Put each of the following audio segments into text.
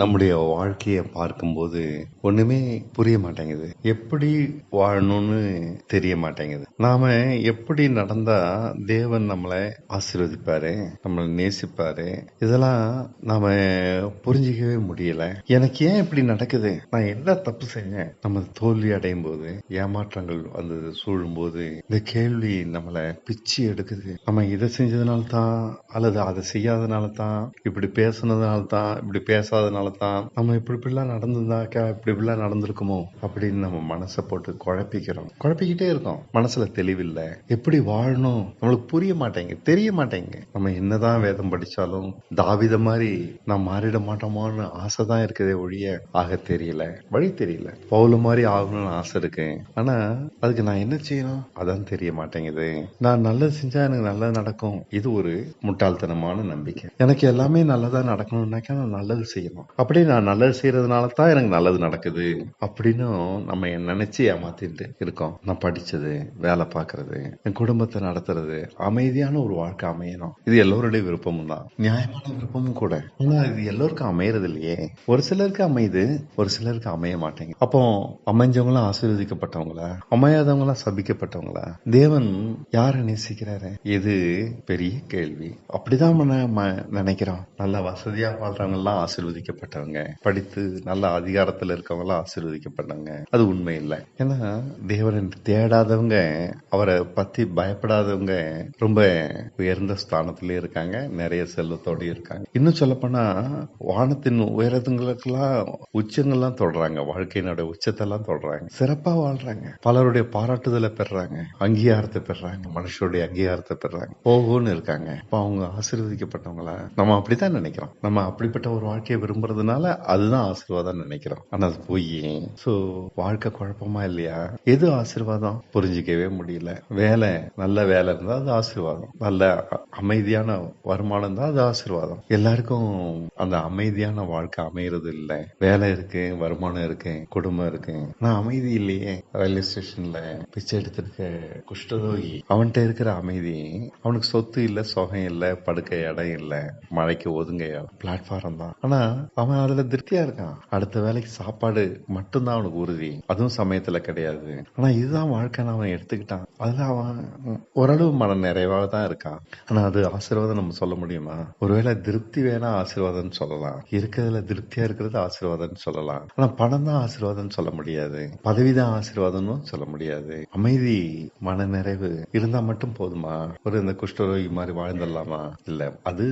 நம்முடைய வாழ்க்கையை பார்க்கும்போது ஒண்ணுமே புரிய மாட்டேங்குது. எப்படி வாழணும்னு தெரிய மாட்டேங்குது. நாம எப்படி நடந்தா தேவன் நம்மளை ஆசீர்வதிப்பாரு நம்மளை நேசிப்பாரு இதெல்லாம் நாம புரிஞ்சிக்கவே முடியல. எனக்கு ஏன் இப்படி நடக்குது? நான் என்ன தப்பு செஞ்சேன்? நம்ம தோல்வி அடையும் போது ஏமாற்றங்கள் வந்து சூழும் போது இந்த கேள்வி நம்மளை பிச்சு எடுக்குது. நம்ம இதை செஞ்சதுனால தான் அல்லது அதை செய்யாதனால தான் இப்படி பேசுனதுனால தான் இப்படி பேசாதனால தான் நம்ம இப்படி இப்படிலாம் நடந்திருந்தாக்கா இப்படி இப்படிலாம் நடந்திருக்குமோ அப்படின்னு நம்ம மனசை போட்டு குழப்பிக்கிறோம். குழப்பிக்கிட்டே இருக்கோம். மனசுல தெளிவில்லை. எப்படி வாழணும்? நம்மளுக்கு புரிய மாட்டேங்குது தெரிய மாட்டேங்குது நம்ம என்னதான் வேதம் படிச்சாலும் தாவித மாதிரி நான் மாறிட மாட்டோமான்னு ஆசை தான் இருக்குதே ஒழிய ஆக தெரியல. வழி தெரியல. பவுல மாதிரி ஆகணும்னு ஆசை இருக்கு. ஆனா அதுக்கு நான் என்ன செய்யணும்? அதான் தெரிய மாட்டேங்குது. நான் நல்லது செஞ்சா எனக்கு நல்லது நடக்கும். இது ஒரு முட்டாள்தனமான நம்பிக்கை. எனக்கு எல்லாமே நல்லதா நடக்கணும்னாக்கா நான் நல்லது செய்யணும். அப்படி நான் நல்லது செய்யறதுனால தான் எனக்கு நல்லது நடக்குது அப்படின்னு நம்ம நினைச்சு ஏமாத்திட்டு இருக்கோம். நான் படிச்சது வேலை பார்க்கறது என் குடும்பத்தை நடத்துறது அமைதியான ஒரு வாழ்க்கை அமையணும். இது எல்லோருடைய விருப்பமும் தான். நியாயமான விருப்பமும் கூட. ஆனா இது எல்லோருக்கும் அமையறது இல்லையே ஒரு சிலருக்கு அமையுது ஒரு சிலருக்கு அமைய மாட்டேங்குது. அப்போ அமைஞ்சவங்களும் ஆசீர்வதிக்கப்பட்டவங்களா? அமையாதவங்களாம் சபிக்கப்பட்டவங்களா? தேவன் யாரை நேசிக்கிறாரு? இது பெரிய கேள்வி. அப்படிதான் நினைக்கிறோம். நல்ல வசதியா வாழ்றவங்க எல்லாம் ஆசீர்வதிக்கப்பட்டவங்க படித்து நல்ல அதிகாரத்துல இருக்கவங்களாம் ஆசீர்வதிக்கப்பட்டாங்க ஆசீர்வதிக்கப்பட்டவங்க அது உண்மை இல்லை ஏன்னா தேவனை தேடாதவங்க அவரை பத்தி பயப்படாதவங்க ரொம்ப உயர்ந்த ஸ்தானத்திலே இருக்காங்க நிறைய செல்வத்தோட இருக்காங்க. இன்னும் சொல்லப்போனா வானத்தின் உயரத்துங்களுக்கெல்லாம் உச்சங்கள்லாம் தொடுறாங்க. வாழ்க்கையினுடைய உச்சத்தெல்லாம் தொடுறாங்க. சிறப்பா வாழ்றாங்க. பலருடைய பாராட்டுதலை பெறாங்க அங்கீகாரத்தை பெறாங்க மனுஷருடைய அங்கீகாரத்தை பெறாங்க போகும்னு இருக்காங்க. இப்போ அவங்க ஆசீர்வதிக்கப்பட்டவங்களா? நம்ம அப்படித்தான் நினைக்கிறோம். நம்ம அப்படிப்பட்ட ஒரு வாழ்க்கையை விரும்புறதுனால அதுதான் ஆசீர்வாதம் நினைக்கிறோம். ஆனா அது போய் சோ வாழ்க்கை குழப்பமா இல்லையா? எது ஆசீர்வாதம்? புரிஞ்சிக்கவே முடியல. வேலை நல்ல வேலை இருந்தா அது ஆசீர்வாதம். நல்ல அமைதியான வருமானம் தான் அது ஆசீர்வாதம். எல்லாருக்கும் அந்த அமைதியான வாழ்க்கை அமையறது இல்ல. வேலை இருக்கு வருமானம் இருக்கு குடும்பம் இருக்கு. ஆனா அமைதி இல்லையே. ரயில்வே ஸ்டேஷன்ல பிச்சை எடுத்திருக்க குஷ்டரோகி அவன்கிட்ட இருக்கிற அமைதி அவனுக்கு சொத்து இல்ல சுகம் இல்ல படுக்க இடம் இல்ல மழைக்கு ஒதுங்க பிளாட்ஃபார்ம் தான். ஆனா அவன் அதுல திருப்தியா இருக்கான். அடுத்த வேலைக்கு சாப்பாடு மட்டும்தான் அவனுக்கு உறுதி. அதுவும் சமயத்துல கிடையாது. ஆனா இதுதான் வாழ்க்கைன்னு அவன் எடுத்துக்கிட்டான். அதுல அவன் ஓரளவு மன நிறைவாக தான் இருக்கான். ஆனா அது ஆசீர்வாதம் நம்ம சொல்ல முடியுமா? ஒருவேளை திருப்தி வேணா ஆசீர்வாதம்னு சொல்லலாம். இருக்கிறதுல திருப்தியா இருக்கிறது ஆசீர்வாதம்னு சொல்லலாம். ஆனா பணம் தான் ஆசீர்வாதம்னு சொல்ல முடியாது. பதவி தான் ஆசீர்வாதம்னு சொல்ல முடியாது. அமைதி மன நிறைவு இருந்தா மட்டும் போதுமா? ஒரு இந்த குஷ்டரோகி மாதிரி வாழ்ந்துடலாமா? இல்ல அது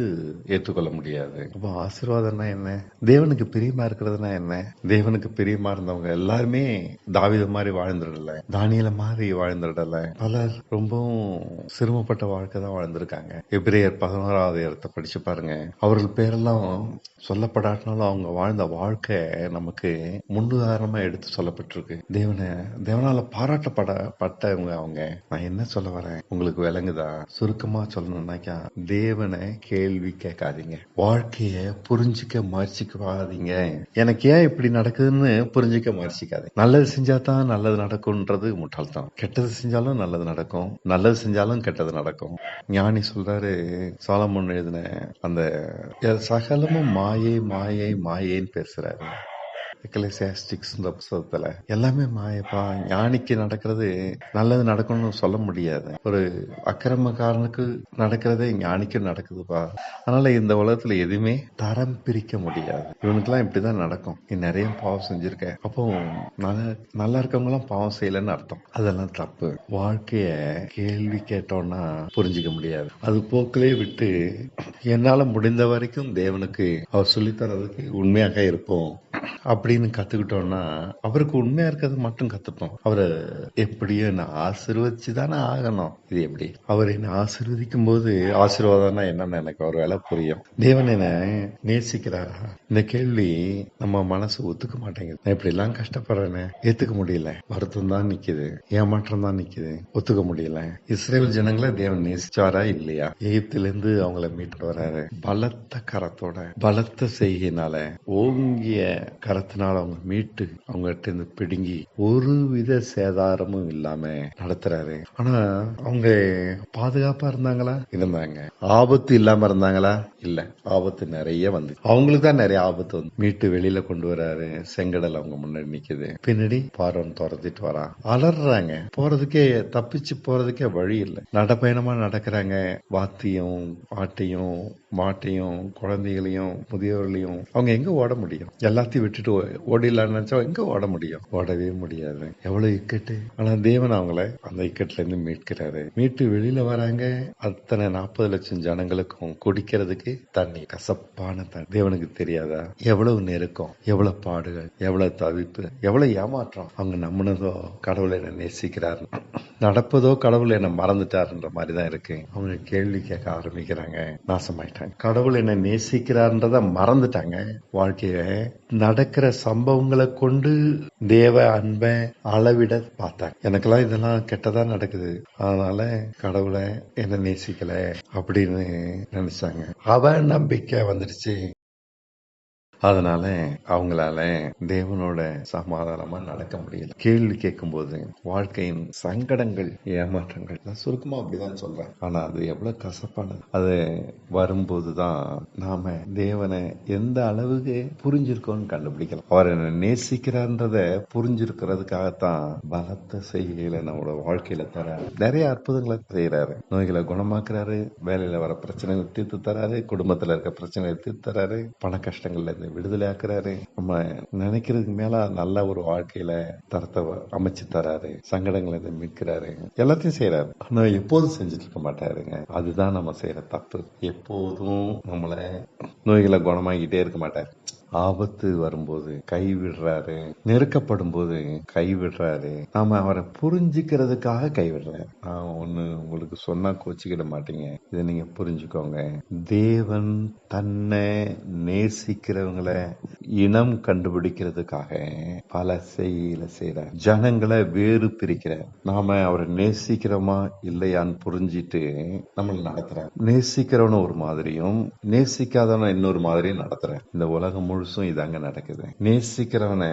ஏற்றுக்கொள்ள முடியாது. அப்போ ஆசீர்வாதம்னா என்ன? தேவனுக்கு பிரியமா இருக்கிறதுனா என்ன? தேவனுக்கு பிரியமா இருந்தவங்க எல்லாருமே தாவித மாதிரி வாழ்ந்துடல தானியல மாதிரி வாழ்ந்துடல. பலர் ரொம்பவும் சிரமப்பட்ட வாழ்க்கை தான் வாழ்ந்திருக்காங்க. எபிரேயர் பதினோராவது இடத்தை படிச்சு பாருங்க. அவர்கள் பேரெல்லாம் சொல்லப்படாட்டினாலும் அவங்க வாழ்ந்த வாழ்க்கை நமக்கு முன்னுதாரணமா எடுத்து சொல்லப்பட்டிருக்கு. தேவனை தேவனால பாராட்டப்படப்பட்டவங்க அவங்க. நான் என்ன சொல்ல வரேன்? உங்களுக்கு விளங்குதா? சுருக்கமா சொல்லணும்னாக்கா தேவனை கேள்வி கேட்காதீங்க. வாழ்க்கைய புரிஞ்சுக்க முயற்சிக்காதீங்க எனக்கு ஏன் இப்படி நடக்குதுன்னு புரிஞ்சுக்க முயற்சிக்காது நல்லது செஞ்சா தான் நல்லது நடக்கும்ன்றது முட்டாள்தான் கெட்டது செஞ்சாலும் நல்லது நடக்கும். நல்லது செஞ்சாலும் கெட்டது நடக்கும். ஞானி சொல்றாரு சாலமன் எழுதின அந்த சகலமும் மாயை மாயை மாயேன்னு பேசுறாரு. எக்கலேசியாஸ்டிக்ஸ் இந்த புத்தகத்துல எல்லாமே மாயப்பா. ஞானிக்கு நடக்கிறது நல்லது நடக்கணும்னு சொல்ல முடியாது. ஒரு அக்கிரமக்காரனுக்கு நடக்கிறதே ஞானிக்கு நடக்குதுப்பா. அதனால இந்த உலகத்துல எதுவுமே தரம் பிரிக்க முடியாது. இவனுக்கெல்லாம் இப்படிதான் நடக்கும். நீ நிறைய பாவம் செஞ்சிருக்க. அப்போ நல்லா இருக்கவங்க எல்லாம் பாவம் செய்யலன்னு அர்த்தம். அதெல்லாம் தப்பு. வாழ்க்கைய கேள்வி கேட்டோம்னா புரிஞ்சுக்க முடியாது. அது போக்கிலே விட்டு என்னால முடிந்த வரைக்கும் தேவனுக்கு அவர் சொல்லித்தரதுக்கு உண்மையாக இருப்போம். அப்படி அப்படின்னு கத்துக்கிட்டோம்னா அவருக்கு உண்மையா இருக்கிறது மட்டும் கத்துப்போம். அவரை எப்படியோ நான் ஆசிர்வதிச்சு தானே ஆகணும். இது எப்படி? அவர் என்ன ஆசிர்வதிக்கும் போது ஆசீர்வாதம்னா என்னன்னு எனக்கு ஒரு வேலை புரியும். தேவன் என்ன நேசிக்கிறாரா? இந்த கேள்வி நம்ம மனசு ஒத்துக்க மாட்டேங்குது. நான் இப்படி எல்லாம் கஷ்டப்படுறேன்னு ஏத்துக்க முடியல. வருத்தம் தான் நிக்குது. ஏமாற்றம் தான் நிக்குது. ஒத்துக்க முடியல. இஸ்ரேல் ஜனங்களை தேவன் நேசிச்சாரா இல்லையா? எகிப்திலிருந்து அவங்கள மீட்டு வராரு. பலத்த கரத்தோட பலத்த செய்கையினால ஓங்கிய கரத்தினால நாள் அவங்க மீட்டு அவங்ககிட்ட இருந்து பிடுங்கி ஒரு வித சேதாரமும் இல்லாம நடத்துறாரு. ஆனா அவங்க பாதுகாப்பா இருந்தாங்களா? இருந்தாங்க. ஆபத்து இல்லாம இருந்தாங்களா? இல்ல. ஆபத்து நிறைய வந்து. அவங்களுக்கு தான் நிறைய ஆபத்து வந்து. மீட்டு வெளியில கொண்டு வராரு. செங்கடல் அவங்க முன்னாடி நிக்குது. பின்னாடி பார்வன் துரத்திட்டு வரான். அலறாங்க. போறதுக்கே தப்பிச்சு போறதுக்கே வழி இல்லை. நடப்பயணமா நடக்கிறாங்க. வாத்தியம் ஆட்டையும் மாட்டையும் குழந்தைகளையும் முதியோர்களையும் அவங்க எங்க ஓட முடியும்? எல்லாத்தையும் விட்டுட்டு ஓ- ஓடிடலாம்னு நினைச்சா எங்க ஓட முடியும்? ஓடவே முடியாது. எவ்வளவு இக்கட்டு? ஆனா தேவன் அவங்கள அந்த இக்கட்டுல இருந்து மீட்கிறாரு. மீட்டு வெளியில வராங்க. அத்தனை நாற்பது லட்சம் ஜனங்களுக்கும் குடிக்கிறதுக்கு தண்ணி கசப்பான தண்ணி. தேவனுக்கு தெரியாதா? எவ்வளவு நெருக்கம் எவ்வளவு பாடுகள் எவ்வளவு தவிப்பு எவ்வளவு ஏமாற்றம் அவங்க நம்பினதோ கடவுளை என்ன நேசிக்கிறார். நடப்பதோ கடவுள் என்ன மறந்துட்டாருன்ற மாதிரி தான் இருக்கு. அவங்க கேள்வி கேட்க ஆரம்பிக்கிறாங்க. நாசமாயிட்டாங்க. கடவுள் என்ன நேசிக்கிறார்ன்றத மறந்துட்டாங்க. வாழ்க்கைய நடக்கிற சம்பவங்களை கொண்டு தேவ அன்பை அளவிட பார்த்தாங்க. எனக்கெல்லாம் இதெல்லாம் கெட்டதா நடக்குது. அதனால கடவுளை என்ன நேசிக்கல அப்படின்னு நினைச்சாங்க. அவ நம்பிக்கை வந்துடுச்சு. அதனால அவங்களால தேவனோட சமாதானமா நடக்க முடியல. கேள்வி கேட்கும்போது வாழ்க்கையின் சங்கடங்கள் ஏமாற்றங்கள் நான் சுருக்கமா அப்படிதான் சொல்றேன். ஆனா அது எவ்வளவு கசப்பானது. அது வரும்போதுதான் நாம தேவனை எந்த அளவுக்கு புரிஞ்சிருக்கோம்னு கண்டுபிடிக்கலாம். அவர் என்ன நேசிக்கிறார்ன்றத புரிஞ்சிருக்கிறதுக்காகத்தான் பலத்த செய்கைகளை நம்மளோட வாழ்க்கையில தராரு. நிறைய அற்புதங்களை செய்யறாரு நோய்களை குணமாக்குறாரு. வேலையில வர பிரச்சனைகளை தீர்த்து தராரு. குடும்பத்துல இருக்க பிரச்சனைகளை தீர்த்து தராரு. பண கஷ்டங்கள்ல இருந்து விடுதலை ஆக்குறாரு நம்ம நினைக்கிறதுக்கு மேல நல்ல ஒரு வாழ்க்கையில தரத்தை அமைச்சு தராரு. சங்கடங்களை இதை மீட்கிறாரு. எல்லாத்தையும் செய்யறாரு ஆனா எப்போதும் செஞ்சுட்டு இருக்க மாட்டாருங்க. அதுதான் நம்ம செய்யற தப்பு. எப்போதும் நம்மள நோய்களை குணமாக்கிட்டே இருக்க மாட்டாரு. ஆபத்து வரும்போது கைவிடுறாரு. நெருக்கப்படும் போது கைவிடுறாரு. நாம அவரை புரிஞ்சுக்கிறதுக்காக கைவிடுறாரு. நான் ஒண்ணு உங்களுக்கு சொன்னா கோச்சிக்கிட மாட்டீங்க. இதை நீங்க புரிஞ்சுக்கோங்க. தேவன் தன்னை நேசிக்கிறவங்களை இனம் கண்டுபிடிக்கிறதுக்காக பல செய்கையில செய்யறார் ஜனங்களை வேறு பிரிக்கிறார். நாம அவரை நேசிக்கிறோமா இல்லையான்னு புரிஞ்சிட்டு நம்மள நடத்துறார். நேசிக்கிறவன ஒரு மாதிரியும் நேசிக்காதவன இன்னொரு மாதிரியும் நடத்துறார். இந்த உலகம் முழு முழுசும் இதாங்க நடக்குது. நேசிக்கிறவனை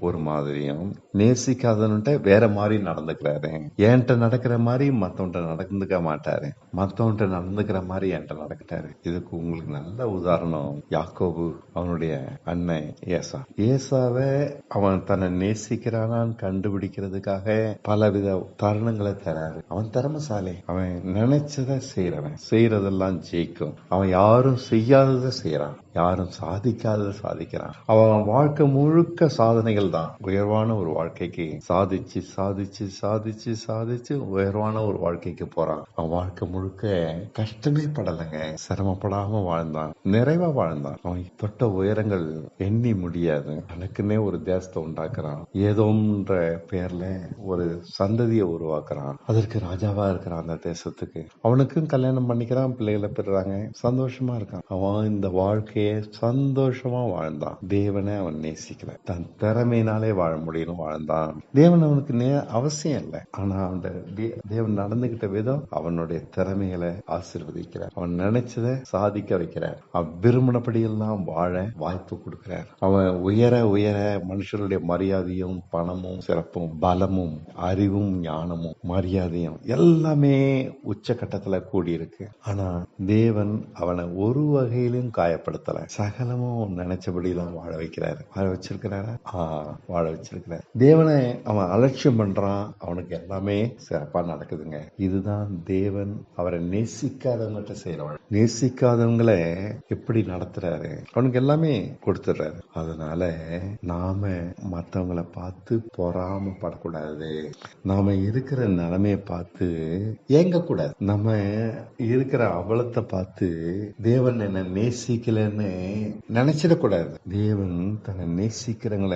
ஒரு மாதிரியும் நேசிக்காதவன்ட்ட வேற மாதிரி நடந்துக்கிறாரு. என்கிட்ட நடக்கிற மாதிரி மத்தவன்ட்ட நடந்துக்க மாட்டாரு. மத்தவன்ட்ட நடந்துக்கிற மாதிரி என்கிட்ட நடக்கிட்டாரு இதுக்கு உங்களுக்கு நல்ல உதாரணம் யாக்கோபு அவனுடைய அண்ணன் ஏசா. ஏசாவை அவன் தன்னை நேசிக்கிறானான்னு கண்டுபிடிக்கிறதுக்காக பலவித தருணங்களை தராரு. அவன் திறமசாலி. அவன் நினைச்சதை செய்யறவன் செய்யறதெல்லாம் ஜெயிக்கும். அவன் யாரும் செய்யாததை செய்யறான் யாரும் சாதிக்காத சாதிக்கிறான். அவன் வாழ்க்கை முழுக்க சாதனைகள் தான். உயர்வான ஒரு வாழ்க்கைக்கு சாதிச்சு சாதிச்சு சாதிச்சு சாதிச்சு உயர்வான ஒரு வாழ்க்கைக்கு போறான். அவன் வாழ்க்கை முழுக்க கஷ்டமே படலைங்க. சிரமப்படாம வாழ்ந்தான். நிறைவா வாழ்ந்தான். அவன் தொட்ட உயரங்கள் எண்ணி முடியாது. தனக்குன்னே ஒரு தேசத்தை உண்டாக்குறான். ஏதோன்ற பேர்ல ஒரு சந்ததியை உருவாக்குறான். அதற்கு ராஜாவா இருக்கிறான் அந்த தேசத்துக்கு. அவனுக்கும் கல்யாணம் பண்ணிக்கிறான். பிள்ளைகளை பெறாங்க சந்தோஷமா இருக்கான். அவன் இந்த வாழ்க்கையை சந்தோஷமா வாழ்ந்தான் தேவனை அவன் நேசிக்கிறான் தன் திறமையினாலே வாழ முடியும்னு வாழ்ந்தான் தேவன் அவனுக்கு நே அவசியம் இல்லை. ஆனா அந்த தே- தேவன் நடந்துகிட்ட விதம் அவனுடைய திறமைகளை ஆசிர்வதிக்கிறார். அவன் நினைச்சதை சாதிக்க வைக்கிறார். அவன் விரும்பினபடியெல்லாம் வாழ வாய்ப்பு கொடுக்கிறார். அவன் உயர உயர மனுஷருடைய மரியாதையும் பணமும் சிறப்பும் பலமும் அறிவும் ஞானமும் மரியாதையும் எல்லாமே உச்சகட்டத்துல கூடியிருக்கு. ஆனா தேவன் அவனை ஒரு வகையிலும் காயப்படுத்தல சகலமும் நினைச்சபடி தான் வாழ வைக்கிறாரு. வாழ வச்சிருக்கிறாரா? ஆ வாழ வச்சிருக்கிறார். தேவனை அவன் அலட்சியம் பண்றான். அவனுக்கு எல்லாமே சிறப்பா நடக்குதுங்க. இதுதான் தேவன் அவரை நேசிக்காதவங்கிட்ட செய்யறவன் நேசிக்காதவங்களை எப்படி நடத்துறாரு? அவனுக்கு எல்லாமே கொடுத்துடுறாரு அதனால நாம மத்தவங்களை பார்த்து பொறாமப்படக்கூடாது. நாம இருக்கிற நிலைமையை பார்த்து ஏங்க கூடாது நம்ம இருக்கிற அவலத்தை பார்த்து தேவன் என்ன நேசிக்கலன்னு நினைச்சிடக்கூடாது. தேவன் தன்னை நேசிக்கிறவங்கள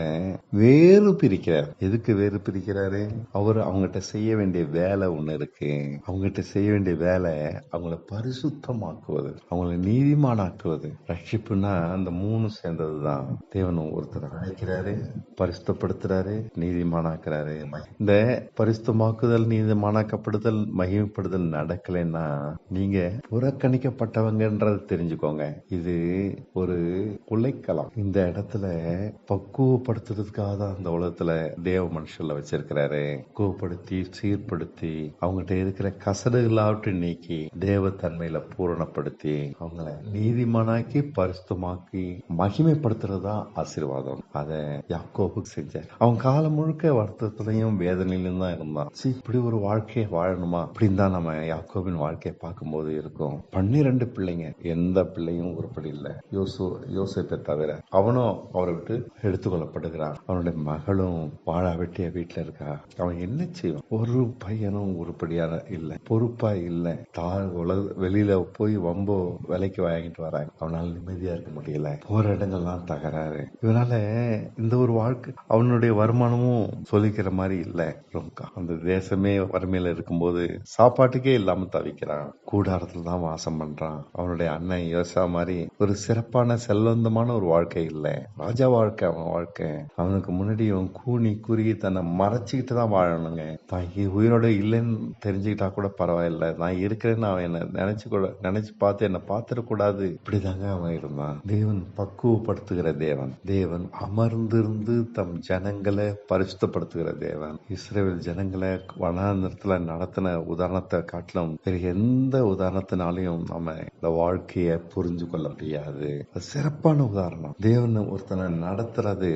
வேறு பிரிக்கிறார். எதுக்கு வேறு பிரிக்கிறாரு? அவர் அவங்ககிட்ட செய்ய வேண்டிய வேலை ஒண்ணு இருக்கு. அவங்ககிட்ட செய்ய வேண்டிய வேலை அவங்கள பரிசுத்தமாக்குவது அவங்கள நீதிமானாக்குவது. ரட்சிப்புனா அந்த மூணு சேர்ந்ததுதான். தேவன் ஒருத்தர் அழைக்கிறாரு பரிசுத்தப்படுத்துறாரு நீதிமானாக்குறாரு. இந்த பரிசுத்தமாக்குதல் நீதிமானாக்கப்படுதல் மகிமைப்படுதல் நடக்கலைன்னா நீங்க புறக்கணிக்கப்பட்டவங்கன்றது தெரிஞ்சுக்கோங்க. இது ஒரு உழைக்கலாம் இந்த இடத்துல பக்குவப்படுத்துறதுக்காக தான் அந்த உலகத்துல தேவ மனுஷன்ல வச்சிருக்கிறாரு. பக்குவப்படுத்தி சீர்படுத்தி அவங்ககிட்ட இருக்கிற கசடுகளாவட்டும் நீக்கி தேவ தன்மையில பூரணப்படுத்தி அவங்கள நீதிமானாக்கி பரிசுத்தமாக்கி மகிமைப்படுத்துறதா ஆசீர்வாதம். அத யாக்கோபுக்கு செஞ்சார். அவன் காலம் முழுக்க வருத்தத்திலையும் வேதனையிலும் தான் இருந்தான். சீ, இப்படி ஒரு வாழ்க்கையை வாழணுமா? அப்படின்னு தான் நம்ம யாக்கோபின் வாழ்க்கையை பார்க்கும்போது இருக்கும். பன்னிரண்டு பிள்ளைங்க. எந்த பிள்ளையும் உருப்படி இல்லை. யோசு யோசிப்பை தவிர அவனும் அவரை விட்டு எடுத்துக்கொள்ளப்படுகிறான். அவனுடைய மகளும் வாழா வெட்டிய வீட்டுல இருக்கா? அவன் என்ன செய்வான்? ஒரு பையனும் உருப்படியான இல்லை. பொறுப்பா இல்லை. தா உலக வெளியில போய் வம்போ விலைக்கு வாங்கிட்டு வராங்க. அவனால நிம்மதியா இருக்க முடியல. போற இடங்கள்லாம் தகராறு. இவனால இந்த ஒரு வாழ்க்கை அவனுடைய வருமானமும் சொல்லிக்கிற மாதிரி இல்லை. ரொம்ப அந்த தேசமே வறுமையில இருக்கும்போது சாப்பாட்டுக்கே இல்லாம தவிக்கிறான். கூடாரத்துல தான் வாசம் பண்றான். அவனுடைய அண்ணன் யோசா மாதிரி ஒரு சிறப்பான செல்வந்தமான ஒரு வாழ்க்கை இல்லை. ராஜா வாழ்க்கை அவன் வாழ்க்கை. அவனுக்கு முன்னாடி அவன் கூனி குறுகி தன்னை மறைச்சிக்கிட்டு தான் வாழணுங்க. தான் உயிரோட இல்லைன்னு தெரிஞ்சுக்கிட்டா கூட பரவாயில்ல. நான் இருக்கிறேன்னு அவன் என்ன நினைச்சு கூட நினைச்சு பார்த்து என்னை பார்த்துடக்கூடாது. இப்படிதாங்க அவன் இருந்தான். தேவன் பக்குவப்படுத்துகிற தேவன். தேவன் அமர்ந்திருந்து தம் ஜனங்களை பரிசுத்தப்படுத்துகிற தேவன். இஸ்ரேல் ஜனங்களை வனாந்திரத்தில் நடத்தின உதாரணத்தை காட்டிலும் வேறு எந்த உதாரணத்தினாலையும் நம்ம இந்த வாழ்க்கையை புரிஞ்சு கொள்ள முடியாது. அது சிறப்பான உதாரணம். தேவன் ஒருத்தனை நடத்துறது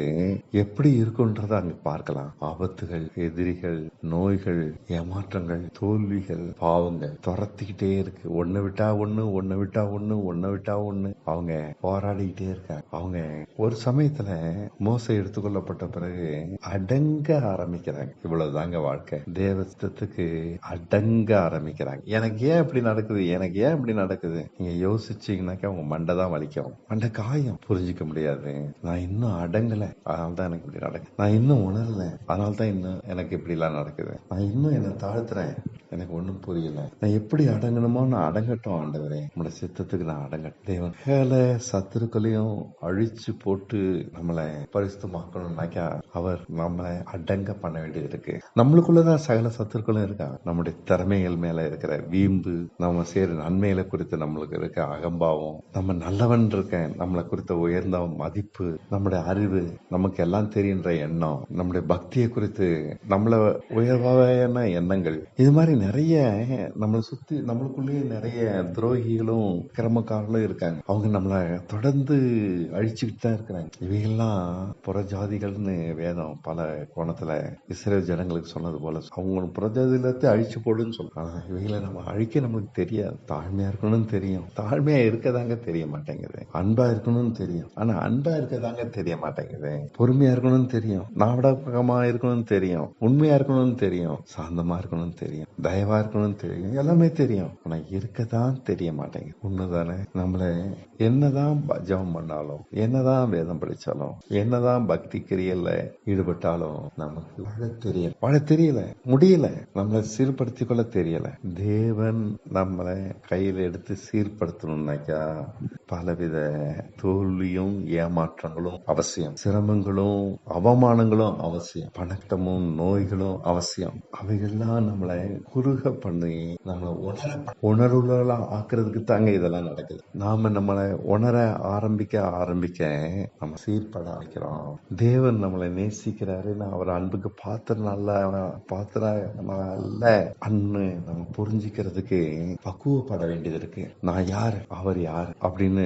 எப்படி இருக்குன்றத அங்க பார்க்கலாம். ஆபத்துகள் எதிரிகள் நோய்கள் ஏமாற்றங்கள் தோல்விகள் பாவங்கள் துரத்திக்கிட்டே இருக்கு. ஒண்ணு விட்டா ஒண்ணு ஒண்ணு விட்டா ஒண்ணு ஒன்னு விட்டா ஒண்ணு. அவங்க போராடிக்கிட்டே இருக்காங்க. அவங்க ஒரு சமயத்துல மோச எடுத்துக்கொள்ளப்பட்ட பிறகு அடங்க ஆரம்பிக்கிறாங்க. இவ்வளவுதாங்க வாழ்க்கை. தேவஸ்தத்துக்கு அடங்க ஆரம்பிக்கிறாங்க. எனக்கு ஏன் இப்படி நடக்குது? எனக்கு ஏன் இப்படி நடக்குது? நீங்க யோசிச்சீங்கன்னாக்கா உங்க மண்டை தான் வலிக்கும் அந்த காயம் புரிஞ்சுக்க முடியாது. நான் இன்னும் அடங்கல. அதனால தான் எனக்கு இப்படி நடக்கு. நான் இன்னும் உணரல அதனால தான் இன்னும் எனக்கு இப்படிலாம் நடக்குது. நான் இன்னும் என்ன தாழ்த்துறேன். எனக்கு ஒன்றும் புரியல. நான் எப்படி அடங்கணுமோ நான் அடங்கட்டும் ஆண்டவரே. உங்களோட சித்தத்துக்கு நான் அடங்கட்டும். தேவன் வேலை சத்துருக்களையும் அழிச்சு போட்டு நம்மளை பரிசுத்தமாக்கணும்னாக்கா அவர் நம்மளை அடங்க பண்ண வேண்டியது இருக்கு நம்மளுக்குள்ளதான் சகல சத்துருக்களும் இருக்கா? நம்முடைய திறமைகள் மேல இருக்கிற வீம்பு நம்ம செய்யற நன்மைகளை குறித்து நம்மளுக்கு இருக்க அகம்பாவம் நம்ம நல்லவன் இருக்கேன் நம்மளை குறித்த உயர்ந்த மதிப்பு நம்முடைய அறிவு நமக்கு எல்லாம் தெரியுன்ற எண்ணம் நம்முடைய பக்தியை குறித்து நம்மள உயர்வான எண்ணங்கள் இது மாதிரி நிறைய நம்மளை சுற்றி நம்மளுக்குள்ளேயே நிறைய துரோகிகளும் கிரமக்காரர்களும் இருக்காங்க. அவங்க நம்மளை தொடர்ந்து அழிச்சுக்கிட்டு தான் இருக்கிறாங்க. இவைகள்லாம் புறஜாதிகள்னு வேதம் பல கோணத்தில் இஸ்ரேல் ஜனங்களுக்கு சொன்னது போல அவங்க புறஜாதிலத்தை அழிச்சு போடுன்னு சொல்றாங்க. இவைகளை நம்ம அழிக்க நம்மளுக்கு தெரியாது. தாழ்மையாக இருக்கணும்னு தெரியும். தாழ்மையாக இருக்கதாங்க தெரிய மாட்டேங்குது. அன்பாக இருக்கணும்னு தெரியும். ஆனால் அன்பாக இருக்கதாங்க தெரிய மாட்டேங்குது. பொறுமையாக இருக்கணும்னு தெரியும். நாவடக்கமா இருக்கணும்னு தெரியும். உண்மையாக இருக்கணும்னு தெரியும். சாந்தமாக இருக்கணும்னு தெரியும். தயவா இருக்கணும்னு தெரியும். எல்லாமே தெரியும். ஆனா இருக்கதான் தெரிய மாட்டேங்குது. உண்மைதானே? நம்மள என்னதான் ஜபம் பண்ணாலும் என்னதான் வேதம் படிச்சாலும் என்னதான் பக்தி கிரியல்ல ஈடுபட்டாலும் நமக்கு வாழ தெரியல வாழ தெரியல. முடியல. நம்மளை சீர்படுத்திக் கொள்ள தெரியல. தேவன் நம்மளை கையில எடுத்து சீர்படுத்தணும்னாக்கா பலவித தோல்வியும் ஏமாற்றங்களும் அவசியம். சிரமங்களும் அவமானங்களும் அவசியம். பணக்கமும் நோய்களும் அவசியம். அவைகள்லாம் நம்மளை குறுக பண்ணி நம்மளை உணர உணர்வுகளா ஆக்குறதுக்கு தாங்க இதெல்லாம் நடக்குது. நாம நம்மளை உணர ஆரம்பிக்க ஆரம்பிக்க நம்ம சீர்பட ஆரம்பிக்கிறோம். தேவன் நம்மளை நேசிக்கிறாருன்னு அவர் அன்புக்கு பாத்திரம் நல்ல பாத்திர நல்ல அண்ணு நம்ம புரிஞ்சுக்கிறதுக்கு பக்குவப்பட வேண்டியது இருக்கு. நான் யாரு? அவர் யார்? அப்படின்னு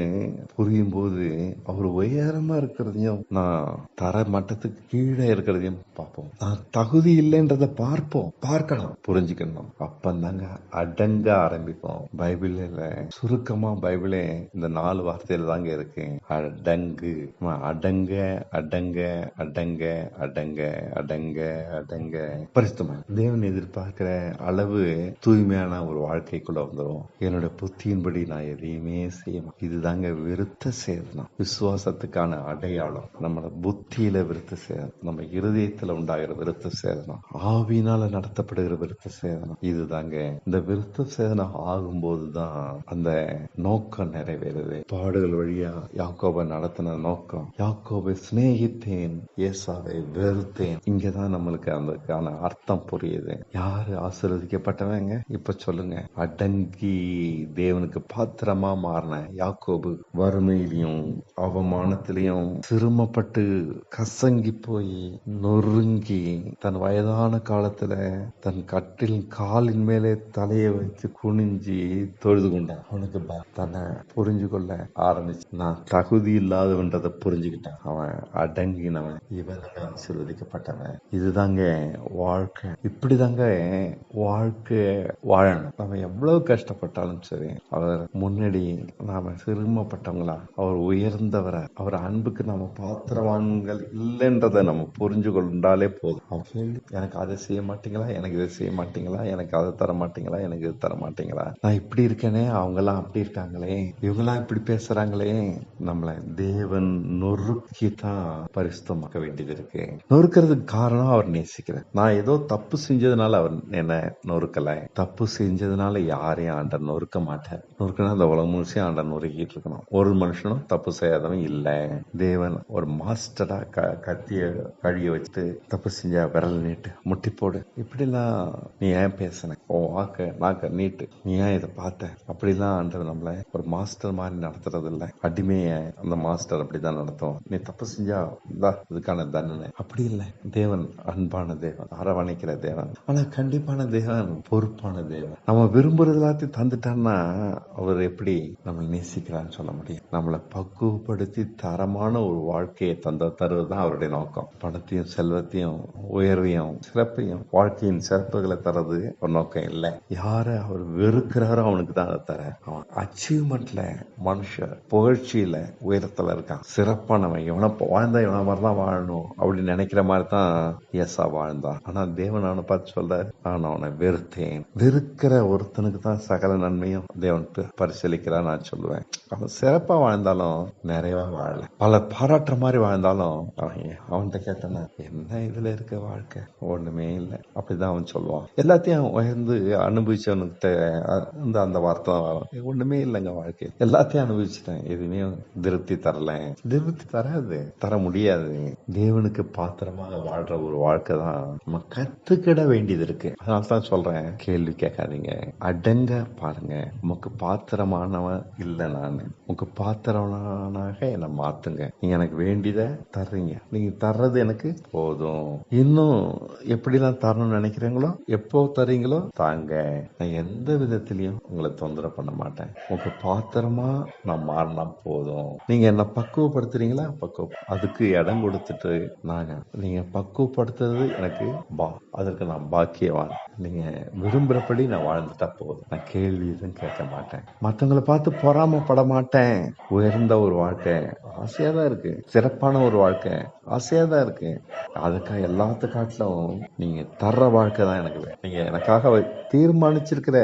புரியும் போது அவர் உயரமா இருக்கிறதையும் நான் தர மட்டத்துக்கு கீழே இருக்கிறதையும் பார்ப்போம். நான் தகுதி இல்லைன்றத பார்ப்போம். பார்க்கணும். புரிஞ்சுக்கணும். அப்பந்தாங்க அடங்க ஆரம்பிப்போம். பைபிள்ல சுருக்கமா பைபிளே இந்த நாலு வார்த்தையில தாங்க இருக்கு. அடங்கு. அடங்க அடங்க அடங்க அடங்க அடங்க அடங்க. பரிசுத்தமா தேவன் எதிர்பார்க்கிற அளவு தூய்மையான ஒரு வாழ்க்கைக்குள்ள வந்துரும். என்னோட புத்தியின்படி நான் எதையுமே செய்ய இது இதுதாங்க விருத்த சேதனம். விசுவாசத்துக்கான அடையாளம். நம்மளோட புத்தியில விருத்த சேதனம் நம்ம இருதயத்துல உண்டாகிற விருத்த சேதனம். ஆவினால நடத்தப்படுகிற விருத்த சேதனம். இதுதாங்க. இந்த விருத்த சேதனம் ஆகும்போதுதான் அந்த நோக்கம் நிறைவேறுது. பாடுகள் வழியா யாக்கோபை நடத்தின நோக்கம். யாக்கோபை சிநேகித்தேன் ஏசாவை வெறுத்தேன். இங்கதான் நம்மளுக்கு அதுக்கான அர்த்தம் புரியுது. யாரு ஆசீர்வதிக்கப்பட்டவங்க? இப்ப சொல்லுங்க. அடங்கி தேவனுக்கு பாத்திரமா மாறின யாக்கோ யாக்கோபு வறுமையிலையும் அவமானத்திலையும் சிரமப்பட்டு கசங்கி போய் நொறுங்கி தன் வயதான காலத்துல தன் கட்டில் காலின் மேலே தலையை வைத்து குனிஞ்சி தொழுது கொண்டான். அவனுக்கு தன்னை புரிஞ்சு கொள்ள ஆரம்பிச்சு நான் தகுதி இல்லாதவன்றதை புரிஞ்சுக்கிட்டான். அவன் அடங்கினவன் இவன் ஆசீர்வதிக்கப்பட்டவன் இதுதாங்க வாழ்க்கை. இப்படிதாங்க வாழ்க்கை வாழணும். நம்ம எவ்வளவு கஷ்டப்பட்டாலும் சரி அவர் முன்னாடி நாம சிறுமப்பட்டவங்களா அவர் உயர்ந்தவரை? அவர் அன்புக்கு நாம பாத்திரவான்கள் இல்லைன்றதை நம்ம புரிஞ்சு கொண்டாலே போதும். அவன் எனக்கு அதை செய்ய மாட்டீங்களா? எனக்கு இதை செய்ய மாட்டீங்களா? எனக்கு அதை தர மாட்டீங்களா? எனக்கு இது தர மாட்டீங்களா? நான் இப்படி இருக்கேனே அவங்க எல்லாம் அப்படி இருக்காங்களே இவங்கெல்லாம் இப்படி பேசுறாங்களே நம்மள தேவன் நொறுக்கி தான் பரிசுத்தமாக்க வேண்டியது இருக்கு. நொறுக்கிறதுக்கு காரணம் அவர் நேசிக்கிறார். நான் ஏதோ தப்பு செஞ்சதுனால அவர் என்ன நொறுக்கல. தப்பு செஞ்சதுனால யாரையும் ஆண்டர் நொறுக்க மாட்டார். நொறுக்கனா அந்த உலகம் முழுசையும் ஆண்டர் நொறுக்கிட்டு இருக்கணும் ஒரு மனுஷனும் தப்பு செய்யாதவன் இல்ல. தேவன் ஒரு மாஸ்டரா க கத்திய கழிய வச்சுட்டு தப்பு செஞ்சா விரல் நீட்டு முட்டி போடு. இப்படிலாம் நீ ஏன் பேசுன? ஓ வாக்க நாக்க நீட்டு. நீ ஏன் இதை பார்த்த? அப்படிலாம் ஆண்டவர் நம்மள ஒரு மாஸ்டர் மாதிரி நடத்துறது இல்ல அடிமைய அந்த மாஸ்டர் அப்படிதான் நடத்தும். நீ தப்பு செஞ்சா இந்தா இதுக்கான தண்டனை. அப்படி இல்லை. தேவன் அன்பான தேவன் அரவணைக்கிற தேவன். ஆனா கண்டிப்பான தேவன் பொறுப்பான தேவன். நம்ம விரும்புறது எல்லாத்தையும் தந்துட்டான்னா அவர் எப்படி நம்ம நம்மளை தான் சொல்ல முடியும். நம்மளை பக்குவப்படுத்தி தரமான ஒரு வாழ்க்கையை தந்த தருவதுதான் அவருடைய நோக்கம். பணத்தையும் செல்வத்தையும் உயர்வையும் சிறப்பையும் வாழ்க்கையின் சிறப்புகளை தரது ஒரு நோக்கம் இல்லை. யாரை அவர் வெறுக்கிறாரோ அவனுக்கு தான் அதை தர. அவன் அச்சீவ்மெண்ட்ல மனுஷன் புகழ்ச்சியில உயரத்துல இருக்கான். சிறப்பானவன் இவனை வாழ்ந்தா இவன மாதிரி தான் வாழணும் அப்படின்னு நினைக்கிற மாதிரி தான் ஏசா வாழ்ந்தான். ஆனா தேவன் அவனை பார்த்து சொல்றாரு நான் அவனை வெறுத்தேன். வெறுக்கிற ஒருத்தனுக்கு தான் சகல நன்மையும் தேவன் பரிசீலிக்கிறான் நான் சொல்லுவேன். அவன் சிறப்பா வாழ்ந்தாலும் நிறைவா வாழல. பலர் பாராட்டுற மாதிரி வாழ்ந்தாலும் அவன் அவன்கிட்ட கேட்டானா என்ன இதுல இருக்க வாழ்க்கை? ஒண்ணுமே இல்லை. அப்படிதான் அவன் சொல்லுவான். எல்லாத்தையும் உயர்ந்து அனுபவிச்சவனுக்கிட்ட அந்த அந்த வார்த்தை தான் வரும். ஒண்ணுமே இல்லைங்க வாழ்க்கை. எல்லாத்தையும் அனுபவிச்சிட்டேன். எதுவுமே திருப்தி தரல திருப்தி தராது. தர முடியாது. தேவனுக்கு பாத்திரமாக வாழ்ற ஒரு வாழ்க்கை தான் நம்ம கத்துக்கிட வேண்டியது இருக்கு. அதனால தான் சொல்றேன் கேள்வி கேட்காதீங்க. அடங்க பாருங்க. நமக்கு பாத்திரமானவன் இல்லை நான் உங்க பாத்திரவனாக என்னை மாத்துங்க. நீங்க எனக்கு வேண்டியதை தர்றீங்க. நீங்க தர்றது எனக்கு போதும். இன்னும் எப்படிலாம் தரணும்னு நினைக்கிறீங்களோ எப்போ தரீங்களோ தாங்க. நான் எந்த விதத்திலையும் உங்களை தொந்தரவு பண்ண மாட்டேன். உங்க பாத்திரமா நான் மாறினா போதும். நீங்க என்ன பக்குவப்படுத்துறீங்களா? பக்குவம் அதுக்கு இடம் கொடுத்துட்டு நாங்க நீங்க பக்குவப்படுத்துறது எனக்கு பா அதற்கு நான் பாக்கியவான். நீங்க விரும்புறபடி நான் வாழ்ந்துட்டா போதும். நான் கேள்வி எதுவும் கேட்க மாட்டேன். மத்தவங்கள பார்த்து பொறாமப்பட மாட்டேன். உயர்ந்த ஒரு வாழ்க்கை. ஆசையா தான் இருக்கு. சிறப்பான ஒரு வாழ்க்கை. ஆசையா தான் இருக்கு. அதுக்காக எல்லாத்து காட்டிலும் நீங்க தர்ற வாழ்க்கை தான் எனக்கு வேணும். நீங்க எனக்காக தீர்மானிச்சிருக்கிற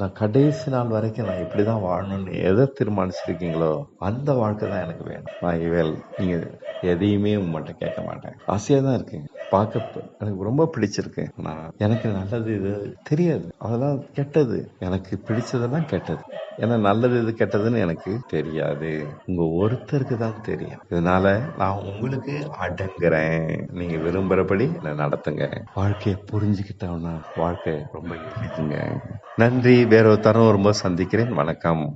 நான் கடைசி நாள் வரைக்கும் நான் இப்படி தான் வாழணும்னு எதை தீர்மானிச்சிருக்கீங்களோ அந்த வாழ்க்கை தான் எனக்கு வேணும். நான் இவள் நீங்கள் எதையுமே உங்கள்கிட்ட கேட்க மாட்டேன். ஆசையாக தான் இருக்கேன் பார்க்க எனக்கு ரொம்ப பிடிச்சிருக்கு. நான் எனக்கு நல்லது இது தெரியாது. அதெல்லாம் கெட்டது. எனக்கு பிடிச்சதெல்லாம் கெட்டது. ஏன்னா நல்லது இது கெட்டதுன்னு எனக்கு தெரியாது. உங்கள் ஒருத்தருக்கு தான் தெரியும். இதனால நான் உங்களுக்கு அடங்குறேன். நீங்கள் விரும்புகிறபடி நான் நடத்துங்க. வாழ்க்கையை புரிஞ்சுக்கிட்டோம்னா வாழ்க்கை ரொம்ப எளிதுங்க நன்றி. வேற ஒரு தரம் வரும்போது சந்திக்கிறேன். வணக்கம்.